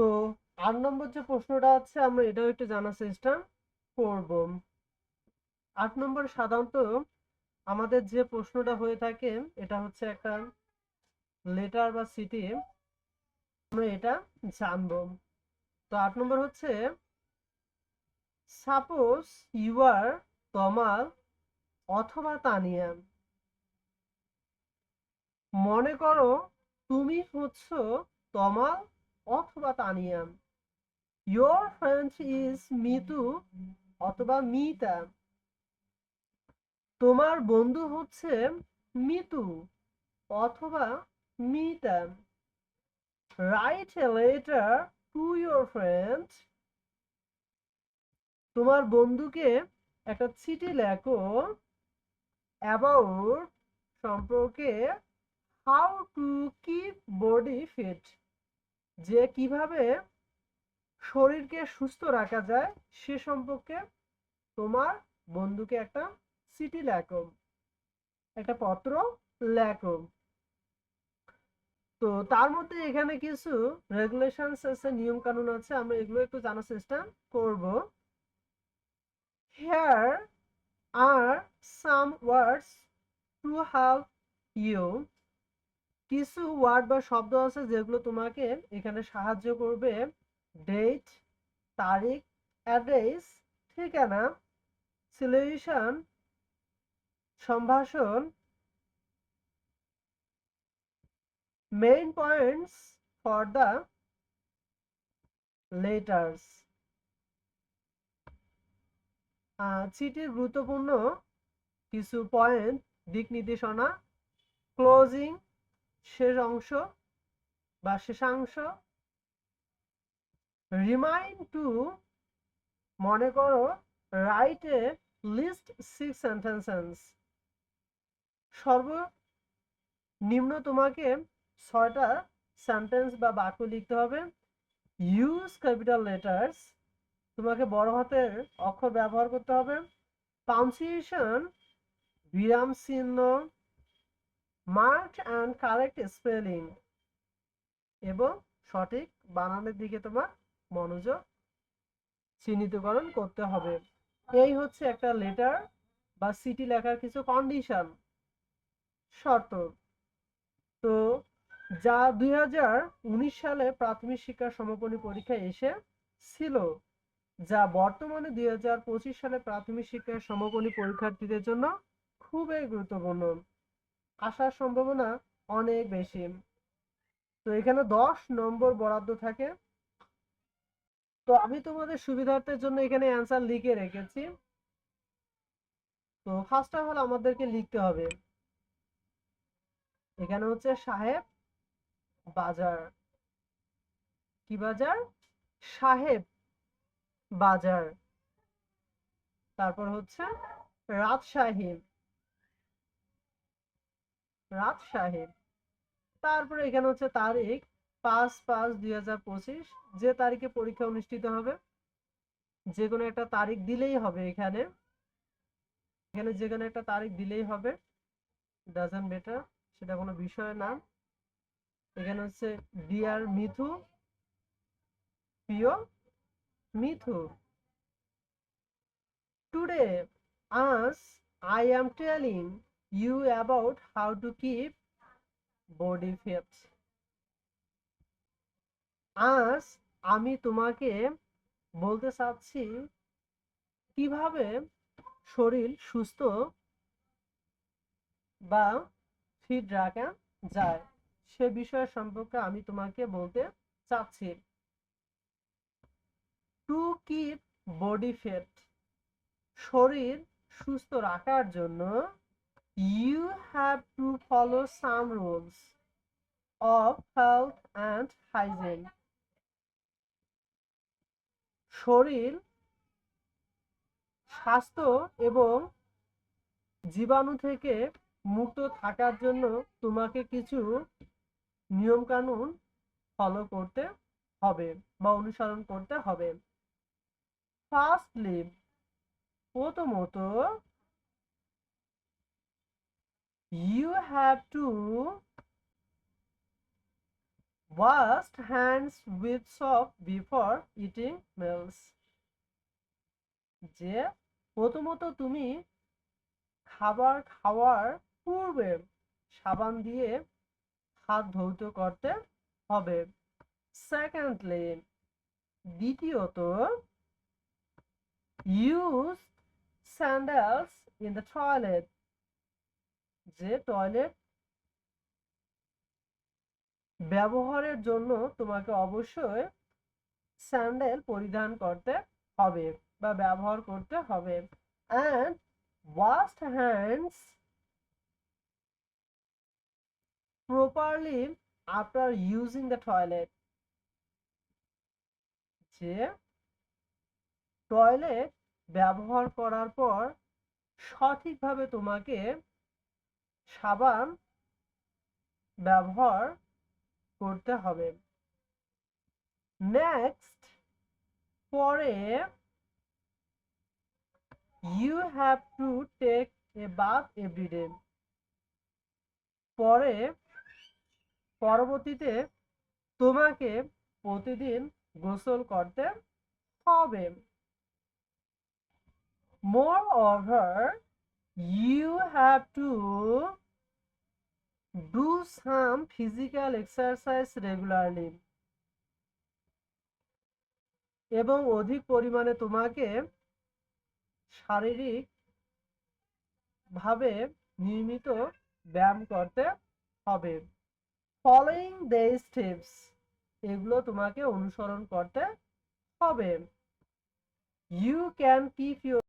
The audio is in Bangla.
তো আট নম্বর যে প্রশ্নটা আছে, আমরা এটাও একটু জানার চেষ্টা করব। আট নম্বর সাধারণত আমাদের যে প্রশ্নটা হয়ে থাকে, এটা হচ্ছে একটা লেটার বা সিটি আমরা এটা জানব। তো আট নম্বর হচ্ছে সাপোজ ইউ আর তমাল অথবা তানিয়া। মনে করো তুমি হচ্ছ তমাল অথবা Tania your friend is Mitu অথবা মিতা তোমার বন্ধু হচ্ছে মিতু অথবা Mita right a letter to your friend তোমার বন্ধুকে একটা চিঠি লেখো অ্যাবাউট সম্পর্কে how to keep body fit যে কীভাবে শরীরকে সুস্থ রাখা যায় সে সম্পর্কে তোমার বন্ধুকে একটা চিঠি লেখো, একটা পত্র লেখো। তো তার মধ্যে এখানে কিছু রেগুলেশনস আছে নিয়ম কানুন আছে আমরা এগুলো একটু জানার চেষ্টা করব। Here are some words to help you কিছু ওয়ার্ড বা শব্দ আছে যেগুলো তোমাকে এখানে সাহায্য করবে। ডেট তারিখ অ্যাড্রেস ঠিকানা সিলেশন সম্ভাষণ main points for the letters চিঠির গুরুত্বপূর্ণ কিছু পয়েন্ট দিক নির্দেশনা ক্লোজিং শেষ অংশ বা শেষাংশ। রিমাইন্ড টু মনে করো write a list six sentences সর্বনিম্ন তোমাকে ছয়টা সেন্টেন্স বা বাক্য লিখতে হবে। ইউজ ক্যাপিটাল লেটার্স তোমাকে বড় হাতের অক্ষর ব্যবহার করতে হবে। পাউন্সিয়েশন বিরাম চিহ্ন মার্ক অ্যান্ড কারেক্ট স্পেলিং এবং সঠিক বানানের দিকে তোমার মনোযোগ চিহ্নিতকরণ করতে হবে। এই হচ্ছে একটা লেটার বা সিটি লেখার কিছু কন্ডিশন শর্ত। তো যা দুই হাজার উনিশ সালে প্রাথমিক শিক্ষা সমাপনী পরীক্ষায় এসে ছিল, যা বর্তমানে দুই হাজার পঁচিশ সালে প্রাথমিক শিক্ষার সমাপনী পরীক্ষার্থীদের জন্য খুবই গুরুত্বপূর্ণ। আসার সম্ভাবনা অনেক বেশি। তো এখানে দশ নম্বর বরাদ্দ থাকে। তো আমি তোমাদের সুবিধার্থের জন্য এখানে অ্যান্সার লিখে রেখেছি। তো ফার্স্ট অফ অল আমাদেরকে লিখতে হবে। এখানে হচ্ছে সাহেব বাজার। কি বাজার? সাহেব বাজার। তারপর হচ্ছে রাজশাহী। রাজশাহী তারপরে এখানে হচ্ছে তারিখ পাঁচ পাঁচ দুই যে তারিখে পরীক্ষা অনুষ্ঠিত হবে, যে কোনো একটা তারিখ দিলেই হবে এখানে। এখানে যে কোনো একটা তারিখ দিলেই হবে। ডাজেন্ট বেটার সেটা কোনো বিষয় না। এখানে হচ্ছে ডিয়ার মিথু প্রিয় মিথু টুডে আজ I am telling you about how to keep body fit. আজ আমি তোমাকে বলতে চাচ্ছি, কীভাবে শরীর সুস্থ বা ফিট রাখা যায় সে বিষয় সম্পর্কে আমি তোমাকে বলতে চাচ্ছি। টু কিপ বডি ফিট শরীর সুস্থ রাখার জন্য you have to follow some rules of health and hygiene. শরীর, স্বাস্থ্য এবং জীবাণু থেকে মুক্ত থাকার জন্য তোমাকে কিছু নিয়ম কানুন ফলো করতে হবে বা অনুসরণ করতে হবে। ফার্স্টলি প্রথমত you have to wash hands with soap before eating meals যে প্রথমত তুমি খাবার খাওয়ার পূর্বে সাবান দিয়ে হাত ধৌত করতে হবে। সেকেন্ডলি দ্বিতীয়ত use sandals in the toilet যে টয়লেট ব্যবহারের জন্য তোমাকে অবশ্যই স্যান্ডেল পরিধান করতে হবে বা ব্যবহার করতে হবে। And wash hands properly after using the toilet. যে টয়লেট ব্যবহার করার পর সঠিকভাবে তোমাকে সাবান ব্যবহার করতে হবে। নেক্সট পরে you have to take a bath everyday পরে পরবর্তীতে তোমাকে প্রতিদিন গোসল করতে হবে। Moreover you have to do some physical exercise regularly এবং অধিক পরিমাণে তোমাকে শারীরিক ভাবে নিয়মিত ব্যায়াম করতে হবে। ফলোয়িং দ্য স্টেপস এগুলো তোমাকে অনুসরণ করতে হবে। You can keep your